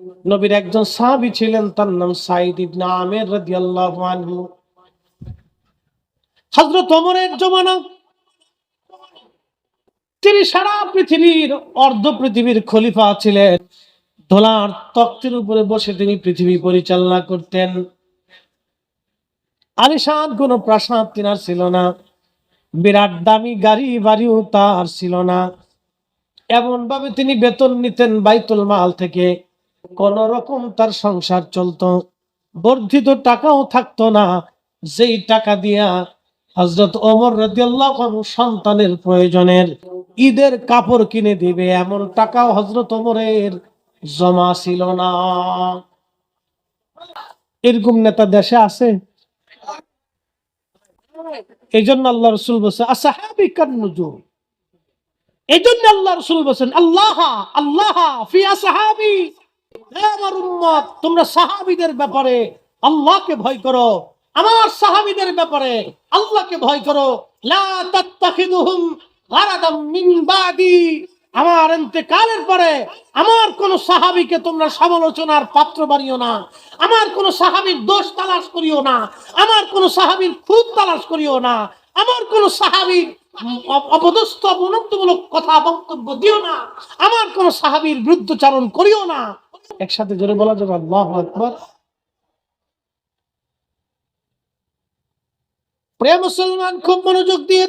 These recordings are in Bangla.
নবীর একজন সাহাবী ছিলেন, তার নাম সাইদ ইবনে আমির রাদিয়াল্লাহু আনহু। হযরত ওমরের জমানা, তিনি সারা পৃথিবীর, অর্ধ পৃথিবীর খলিফা ছিলেন। ধোলার তক্তের উপরে বসে তিনি পৃথিবী পরিচালনা করতেন। আলিশান কোন প্রাসাদ তিনার ছিল না। বিরাট দামি গাড়ি বাড়িও তার ছিল না। এমন ভাবে তিনি বেতন নিতেন বাইতুল মাল থেকে। কোন রকম তার সংসার চলতো। বর্ধিত টাকাও থাকতো না। যেই টাকা দিয়া হজরত রাদিয়াল্লাহু সন্তানের প্রয়োজনের ঈদের কাপড় কিনে দিবে, এমন টাকাও হজরত ওমরের জমা ছিল না। এরকম নেতা দেশে আছে? এই জন্য আল্লাহ রসুল বলছে আসাহাবি কান্নুজুম এই জন্য আল্লাহ রসুল বলছেন, আল্লাহ আল্লাহ ফি আসাহাবি। হে আমার উম্মত, তোমরা সাহাবিদের ব্যাপারে আল্লাহকে ভয় করো। আমার সাহাবিদের ব্যাপারে আল্লাহকে ভয় করো। আমার ইন্তেকালের পরে আমার কোন সাহাবীকে তোমরা সমালোচনার পাত্র বানিও না। আমার কোন সাহাবীর দোষ তালাশ করিও না। আমার কোন সাহাবীর খুদ তালাশ করিও না। আমার কোন সাহাবীর অপ- অপদস্থ কথা বক্তব্য দিও না। আমার কোন সাহাবীর বিরুদ্ধচারণ করিও না। একসাথে জোরে বলা যাবে, আল্লাহ আকবর। প্রিয় মুসলমান, খুব মনোযোগ দিয়ে।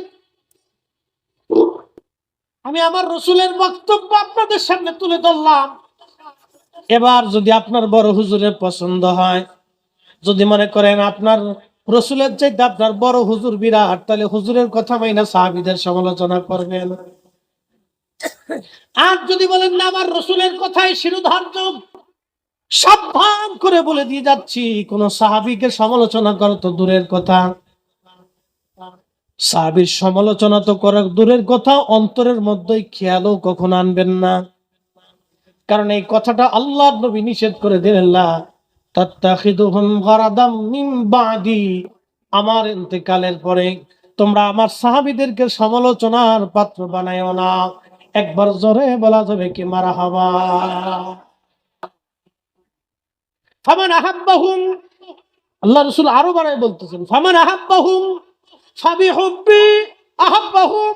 আমি আমার রসুলের বক্তব্য আপনাদের সামনে তুলে ধরলাম। এবার যদি আপনার বড় হুজুরের পছন্দ হয়, যদি মনে করেন আপনার রসুলের চাইতে আপনার বড় হুজুর বিরাট, তাহলে হুজুরের কথা মাইনা সাহাবিদের সমালোচনা করবেন। আর যদি বলেন না, আমার রসুলের কথাই শিরোধার্য, সাবধান করে বলে দিয়ে যাচ্ছি। কোন সাহাবিকে সমালোচনা করো তো দূরের কথা। সাহাবির সমালোচনা তো করা দূরের কথা, অন্তরের মধ্যে খেয়ালও কখন আনবেন না। কারণ এই কথাটা আল্লাহ নবী নিষেধ করে দিলেন আমার ইন্তেকালের পরে তোমরা আমার সাহাবীদেরকে সমালোচনার পাত্র বানায়ও না। একবার জোরে বলা যাবে কি মারা হাবা? আল্লাহ রসুল আরও বাড়ায় বলতেছেন, ফামান আহাব্বাহুম, ফাবি হুব্বি আহাব্বাহুম।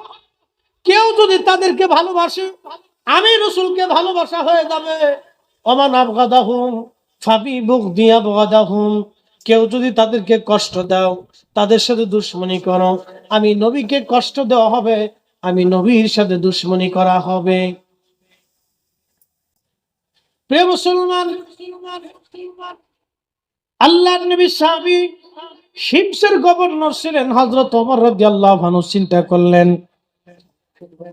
কেউ যদি তাদেরকে ভালোবাসে, আমি রসুলকে ভালোবাসা হয়ে যাবে। অমান আবগাদাহুম, ফাবি বুগদি আবগাদাহুম। কেউ যদি তাদেরকে কষ্ট দাও, তাদের সাথে দুশ্মনী করো। আমি নবীকে কষ্ট দেওয়া হবে আমি নবীর সাথে দুশ্মনী করা হবে। প্রিয় মুসলমান, আল্লাহর নবী সাহাবী হিমসের গভর্নর ছিলেন হজরত ওমর রাদিয়াল্লাহু আনহু, চিন্তা করলেন,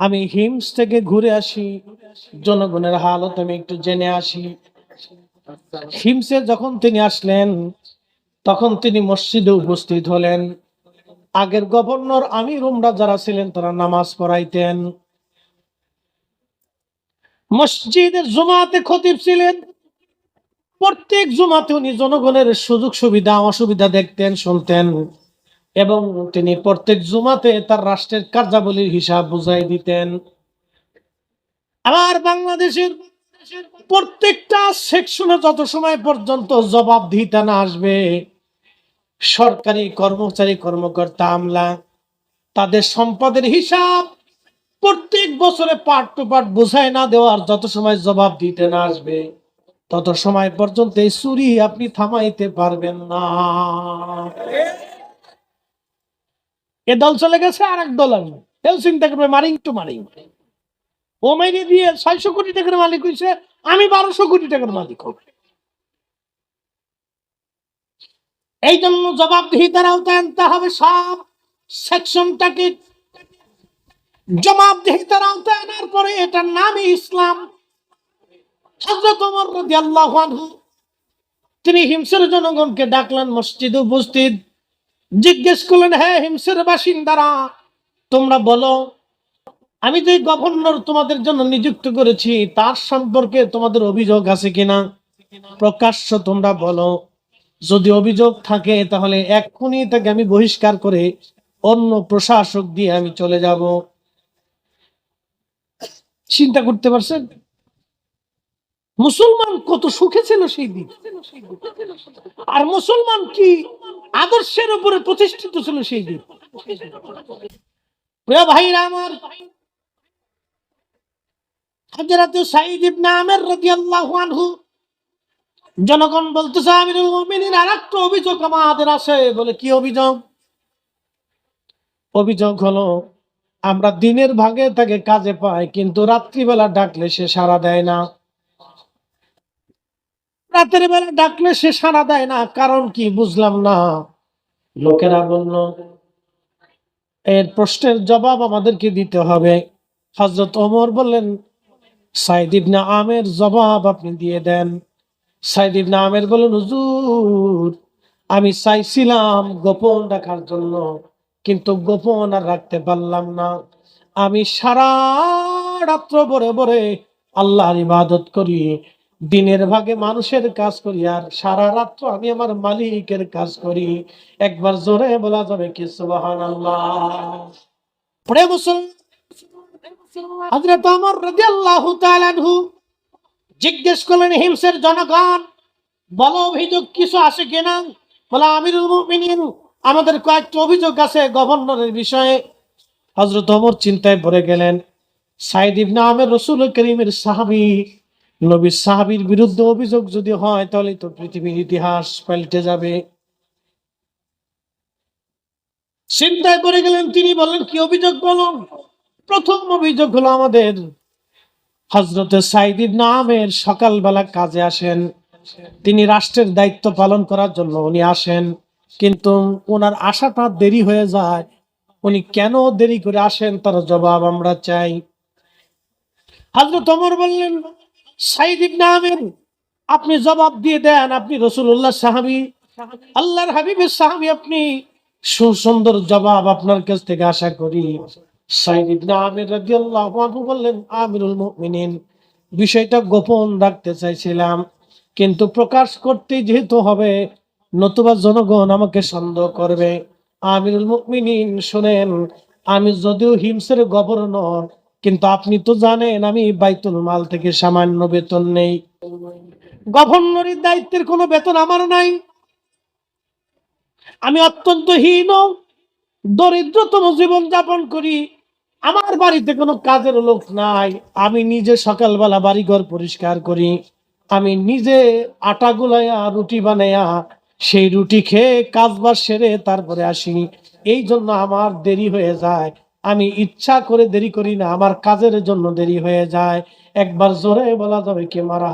আমি হিমস থেকে ঘুরে আসি, জনগণের হালত আমি একটু জেনে আসি। হিমসে যখন তিনি আসলেন, তখন তিনি মসজিদে উপস্থিত হলেন। আগের গভর্নর আমির উমরা যারা ছিলেন, তারা নামাজ পড়াইতেন। মসজিদের জুমাতে খতিব ছিলেন। প্রত্যেক জুমাতে উনি জনগণের সুযোগ সুবিধা, অসুবিধা দেখতেন, শুনতেন এবং তিনি প্রত্যেক জুমাতে তার রাষ্ট্রের কার্যাবলীর হিসাব বুঝাই দিতেন। আমার বাংলাদেশের প্রত্যেকটা সেকশনে যত সময় পর্যন্ত জবাবদিহিতা না আসবে সরকারি কর্মচারী কর্মকর্তা আমলা তাদের সম্পদের হিসাব প্রত্যেক বছরে পার্ট টু পার্ট বুঝাই না দেওয়ার যত সময় জবাব দিতে না আসবে, তত সময় পর্যন্ত এই চুরি আপনি থামাইতে পারবেন না। এ দল চলে গেছে আর এক দল আসবে। মারিং টু মারিং। ও মেরে দিয়ে ছয়শো কোটি টাকার মালিক হয়েছে আমি বারোশো কোটি টাকার মালিক হব। এই জন্য জবাবদিহিতার আওতায় আনতে হবে সব সেকশনটাকে। জবাবদিহিতার আওতায় পরে এটার নামই ইসলাম। তিনি হিমসের জনগণকে ডাকলেন, মসজিদে উপস্থিত। জিজ্ঞেস করলেন হ্যাঁ হিমসের বাসিন্দারা, তোমরা বলো, আমি যে গভর্নর তোমাদের জন্য নিযুক্ত করেছি, তার সম্পর্কে তোমাদের অভিযোগ আছে কিনা? প্রকাশ্য তোমরা বলো। যদি অভিযোগ থাকে, তাহলে এক্ষুনি তাকে আমি বহিষ্কার করে অন্য প্রশাসক দিয়ে আমি চলে যাব। চিন্তা করতে পারছেন? মুসলমান কত সুখে ছিল সেই দিন। আর মুসলমান কি আদর্শের উপরে প্রতিষ্ঠিত ছিল সেই দিন। ভাইরা আমার জনগণ বলতেছে, আমিরুল মুমিনিন আরেকটা অভিযোগ আমাদের আছে। বলে কি অভিযোগ? অভিযোগ হলো, আমরা দিনের ভাগে তাকে কাজে পাই, কিন্তু রাত্রিবেলা ডাকলে সে সাড়া দেয় না। রাতের বেলা ডাকলে সে সাড়া দেয় না, কারণ কি বুঝলাম না। লোকেরা বলল, এর প্রশ্নের জবাব আমাদেরকে দিতে হবে। হজরত ওমর বললেন, সাইদ ইবনে আমের জবাব আপনি দিয়ে দেন। সাইদ ইবনে আমের বললেন হুজুর, আমি চাইছিলাম গোপন রাখার জন্য, কিন্তু গোপন আর রাখতে পারলাম না। আমি সারা রাত্র ভরে ভরে আল্লাহর ইবাদত করি, দিনের ভাগে মানুষের কাজ করি, আর সারা রাত্র আমি আমার মালিকের কাজ করি। একবার জোরে বলা যাবে কি সুবাহান ওমর রাদিয়াল্লাহু তাআলা আনহু জিজ্ঞেস করলেন, হিমসের জনগণ, বলো অভিযোগ কিছু আছে কিনা? বলে মুমিনিন, আমাদের কয়েকটা অভিযোগ আছে গভর্নরের বিষয়ে। হজরত ওমর চিন্তায় পড়ে গেলেন। সাইদ ইবনে আমের রসুল করিমের সাহাবী, নবীর সাহাবীর বিরুদ্ধে অভিযোগ যদি হয়, তাহলে তো পৃথিবীর ইতিহাস পাল্টে যাবে। চিন্তায় পড়ে গেলেন, তিনি বলেন কি অভিযোগ বলুন? প্রথম অভিযোগ হলো আমাদের হজরতে সাইদির নামের সকালবেলা কাজে আসেন। তিনি রাষ্ট্রের দায়িত্ব পালন করার জন্য উনি আসেন, কিন্তু ওনার আসাটা দেরি হয়ে যায়। উনি কেন দেরি করে আসেন তার জবাব আমরা চাই। হজরত ওমর বললেন সাইদ ইবনে আমির, আপনি জবাব দিয়ে দেন, আপনি রসুল্লাহ সাহাবি, আল্লাহর হাবিবের সাহাবি, আপনি সুসুন্দর জবাব আপনার কাছ থেকে আশা করি। বিষয়টা গোপন রাখতে চাইছিলাম, কিন্তু প্রকাশ যেহেতু হবে, নতুবা জনগণ আমাকে সন্দেহ করবে। আমিরুল আমি যদিও হিমসের গভর্নর, কিন্তু আপনি তো জানেন আমি বাইতুল মাল থেকে সামান্য বেতন নেই। গভর্নরের দায়িত্বের কোনো বেতন আমার নাই। আমি অত্যন্ত হীন, দরিদ্রতম জীবন যাপন করি। আমার বাড়িতে কোনো কাজের লোক নাই। আমি নিজে সকালবেলা বাড়িঘর পরিষ্কার করি। আমি নিজে আটা গুলাইয়া, রুটি বানাইয়া সেই রুটি খেয়ে কাজ বাজ সেরে তারপরে আসি। এই জন্য আমার দেরি হয়ে যায়। আমি ইচ্ছা করে দেরি করি না, আমার কাজের জন্য দেরি হয়ে যায়। একবার জোরে বলা যাবে কি মারা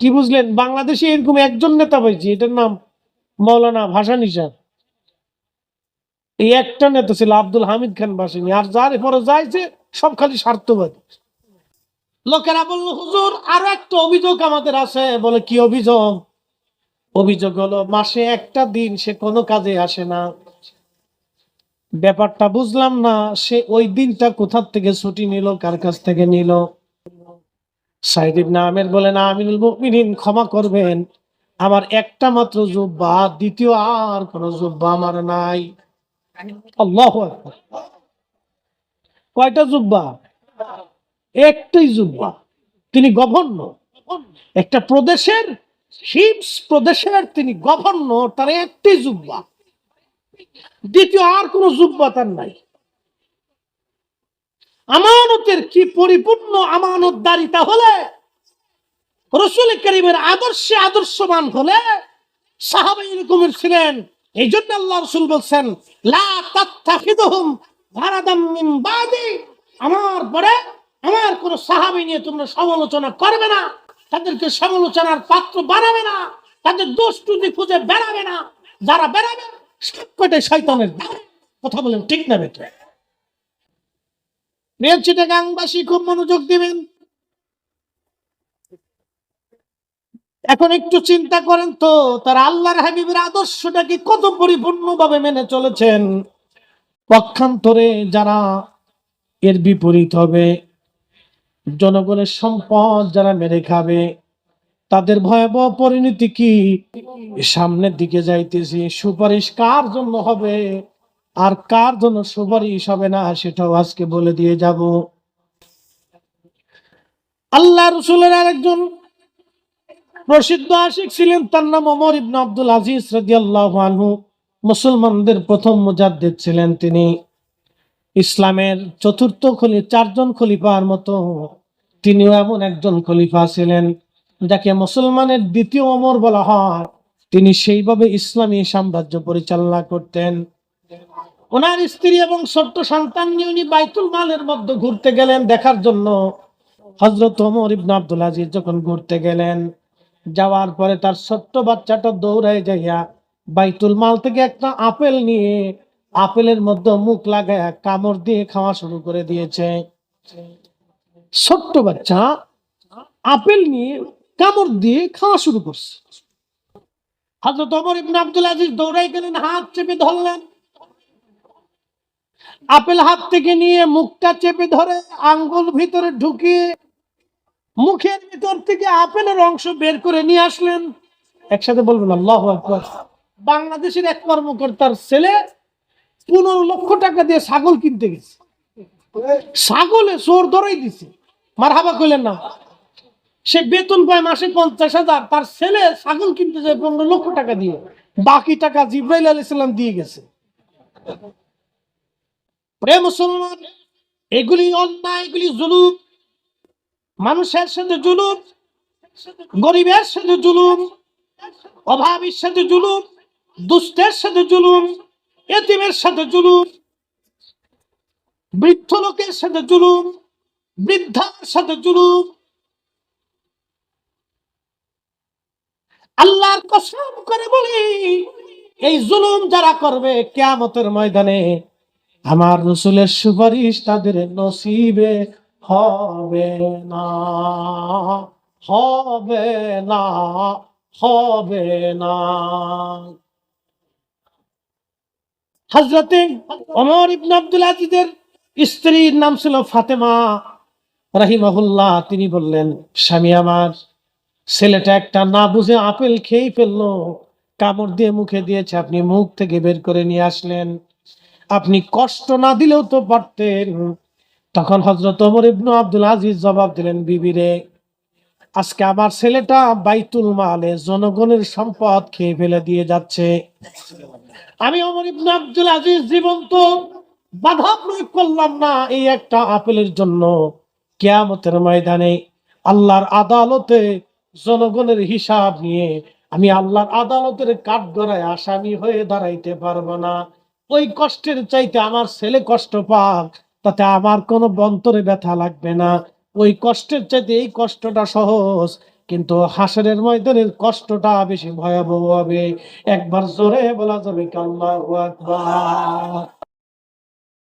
কি বুঝলেন? বাংলাদেশে এরকম একজন নেতা পাইছি, এটার নাম মৌলানা ভাষা নিশা এই একটা নেতা ছিল আব্দুল হামিদ খান বাসিনী, আর যার পরে যাইছে সব খালি স্বার্থবাদী। লোকেরা বলল, হুজুর, আরও একটা অভিযোগ আমাদের আছে। বলে, কি অভিযোগ? অভিযোগ হলো, মাসে একটা দিন সে কোনো কাজে আসে না। ব্যাপারটা বুঝলাম না, সে ওই দিনটা কোথার থেকে ছুটি নিল, কার কাছ থেকে নিল? সাইদ ইবনে আমের বলেন আমিনুল মুমিনিন, ক্ষমা করবেন। আমার একটা মাত্র জুব্বা, দ্বিতীয় আর কোনো জুব্বা আমার নাই। আল্লাহু কয়টা জুব্বা একটাই জুব্বা তিনি গভর্নর। একটা প্রদেশের, হিমস প্রদেশের তিনি গভর্নর, তার একটাই জুব্বা দ্বিতীয় আর কোন জুব্বা তার নাই। আমানতের কি পরিপূর্ণ আমানতদারিতা হলে রসুল করিমের আদর্শে আদর্শবান হলে সাহাবাই রকমের ছিলেন এই জন্য আল্লাহ রসুল বলছেন আমার পরে আমার কোন সাহাবি নিয়ে তোমরা সমালোচনা করবে না, তাদেরকে সমালোচনার পাত্র বানাবে না, তাদের দোষ ত্রুটি খুঁজে বেড়াবে না। যারা বেড়াবে সবকটাই শয়তানের দায়। কথা বলেন ঠিক না বেটা? চিটাগাংবাসী, খুব মনোযোগ দিবেন। এখন একটু চিন্তা করেন তো, তার আল্লাহর হাবিবের আদর্শটাকে কত পরিপূর্ণভাবে মেনে চলেছেন? পক্ষান্তরে যারা এর বিপরীত হবে, জনগণের সম্পদ যারা মেরে খাবে, তাদের ভয়াবহ পরিণতি কি? সামনের দিকে যাইতেছি, সুপারিশ কার জন্য হবে? আর কার জন্য সুপারিশ হবে না, সেটাও আজকে বলে দিয়ে যাব। আল্লাহ রসুলের আরেকজন প্রসিদ্ধ আশিক ছিলেন, তার নাম অমর ইবনে আব্দুল আজিজ রাদিয়াল্লাহু মুসলমানদের প্রথম মুজাদ্দিদ ছিলেন তিনি। ইসলামের চতুর্থ খলি, চারজন খলিফার মতো তিনিও এমন একজন খলিফা ছিলেন, যাকে মুসলমানের দ্বিতীয় অমর বলা হয়। তিনি সেইভাবে ইসলামী সাম্রাজ্য পরিচালনা করতেন। ওনার স্ত্রী এবং ছোট্ট সন্তান নিয়ে উনি বাইতুল মালের মধ্যে ঘুরতে গেলেন দেখার জন্য। হজরত ওমর ইবনে আব্দুল আজিজ যখন ঘুরতে গেলেন যাওয়ার পরে তার ছোট্ট বাচ্চাটা দৌড়ায় যাইয়া বাইতুল মাল থেকে একটা আপেল নিয়ে আপেলের মধ্যে মুখ লাগায় কামড় দিয়ে খাওয়া শুরু করে দিয়েছে। ছোট্ট বাচ্চা আপেল নিয়ে কামড় দিয়ে খাওয়া শুরু করছে। হজরত ওমর ইবনে আব্দুল আজিজ দৌড়াই গেলেন, হাত চেপে ধরলেন। আপেল হাত থেকে নিয়ে মুখটা চেপে ধরে আঙ্গুল ভিতরে ঢুকিয়ে মুখের ভিতর থেকে আপেলের অংশ বের করে নিয়ে আসলেন। একসাথে বলবেন, আল্লাহ বাংলাদেশের এক কর্মকর্তার ছেলে পনেরো লক্ষ টাকা দিয়ে ছাগল কিনতে গেছে। ছাগলে চোর ধরেই দিছে। মার হাবা কইলেন না। সে বেতন পায় মাসে পঞ্চাশ হাজার। তার ছেলে ছাগল কিনতে যায় পনেরো লক্ষ টাকা দিয়ে। বাকি টাকা জিব্রাইল আলাইহিস সালাম দিয়ে গেছে। প্রেম মুসলমান, এগুলি অন্যায়, এগুলি জুলুম। মানুষের সাথে জুলুম, গরিবের সাথে জুলুম, অভাবীর সাথে জুলুম, দুষ্টের সাথে জুলুম, এতিমের সাথে জুলুম, বৃদ্ধ লোকের সাথে জুলুম, বৃদ্ধার সাথে জুলুম। আল্লাহর কসম করে বলি, এই জুলুম যারা করবে কেয়ামতের ময়দানে, আমার রসুলের সুপারিশ তাদের নসিবে। হবে না হবে না হবে না। হজরতে অমর ইবনে আব্দুল আজিজের স্ত্রীর নাম ছিল ফাতেমা। রাহিমাহুল্লাহ, তিনি বললেন, স্বামী আমার, ছেলেটা একটা না বুঝে আপেল খেয়ে ফেলল, কামড় দিয়ে মুখে দিয়েছে, আপনি মুখ থেকে বের করে নিয়ে আসলেন। আপনি কষ্ট না দিলেও তো পারতেন। তখন হজরত ওমর ইবনু আব্দুল আজিজ জবাব দিলেন বিবিরে আজকে আমার ছেলেটা বাইতুল মালে জনগণের সম্পদ খেয়ে ফেলে দিয়ে যাচ্ছে। আমি ওমর ইবনু আব্দুল আজিজ জীবন্ত, বাধা প্রয়োগ করলাম না এই একটা আপেলের জন্য। কেয়ামতের ময়দানে আল্লাহর আদালতে জনগণের হিসাব নিয়ে আমি আল্লাহর আদালতের কাঠগড়ায় আসামি হয়ে দাঁড়াইতে পারব না। ওই কষ্টের চাইতে আমার ছেলে কষ্ট পাক। তাতে আমার কোনো বন্তরে ব্যথা লাগবে না। ওই কষ্টের চাইতে এই কষ্টটা সহজ, কিন্তু হাসরের ময়দানের কষ্টটা বেশি ভয়াবহ হবে। একবার জোরে বলা যাবে কান্না